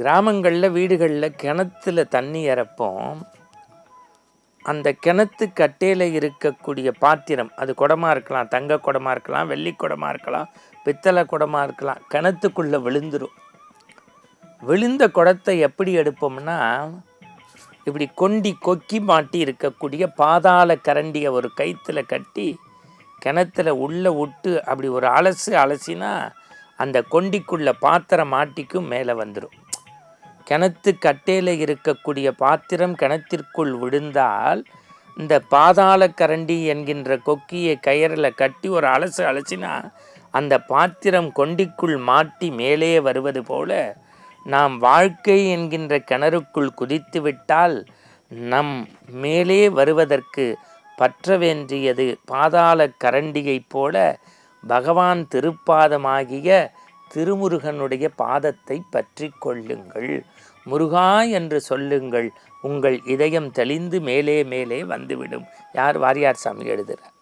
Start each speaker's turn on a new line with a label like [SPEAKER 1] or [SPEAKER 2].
[SPEAKER 1] கிராமங்களில் வீடுகளில் கிணத்துல தண்ணி இறப்போம் அந்த கிணத்து கட்டையில் இருக்கக்கூடிய பாத்திரம் அது குடமாக இருக்கலாம் தங்க குடமாக இருக்கலாம் வெள்ளி குடமாக இருக்கலாம் பித்தளை குடமாக இருக்கலாம் கிணத்துக்குள்ளே விழுந்துடும் விழுந்த குடத்தை எப்படி எடுப்போம்னா இப்படி கொண்டி கொக்கி மாட்டி இருக்கக்கூடிய பாதாள கரண்டியை ஒரு கயித்துல கட்டி கிணத்துல உள்ளே விட்டு அப்படி ஒரு அலசு அலசினா அந்த கொண்டிக்குள்ளே பாத்திரம் மாட்டிக்கும் மேலே வந்துடும் கிணத்து கட்டையில் இருக்கக்கூடிய பாத்திரம் கிணத்திற்குள் விழுந்தால் இந்த பாதாள கரண்டி என்கின்ற கொக்கியை கயரில் கட்டி ஒரு அலசு அலசினா அந்த பாத்திரம் கொண்டிக்குள் மாட்டி மேலே வருவது போல நாம் வாழ்க்கை என்கின்ற கிணறுக்குள் குதித்து விட்டால் நம் மேலே வருவதற்கு பற்ற வேண்டியது பாதாள கரண்டியைப் போல பகவான் திருப்பாதமாகிய திருமுருகனுடைய பாதத்தை பற்றி கொள்ளுங்கள். முருகா என்று சொல்லுங்கள். உங்கள் இதயம் தெளிந்து மேலே மேலே வந்துவிடும். யார்? வாரியார் சாமி எழுதுகிறார்.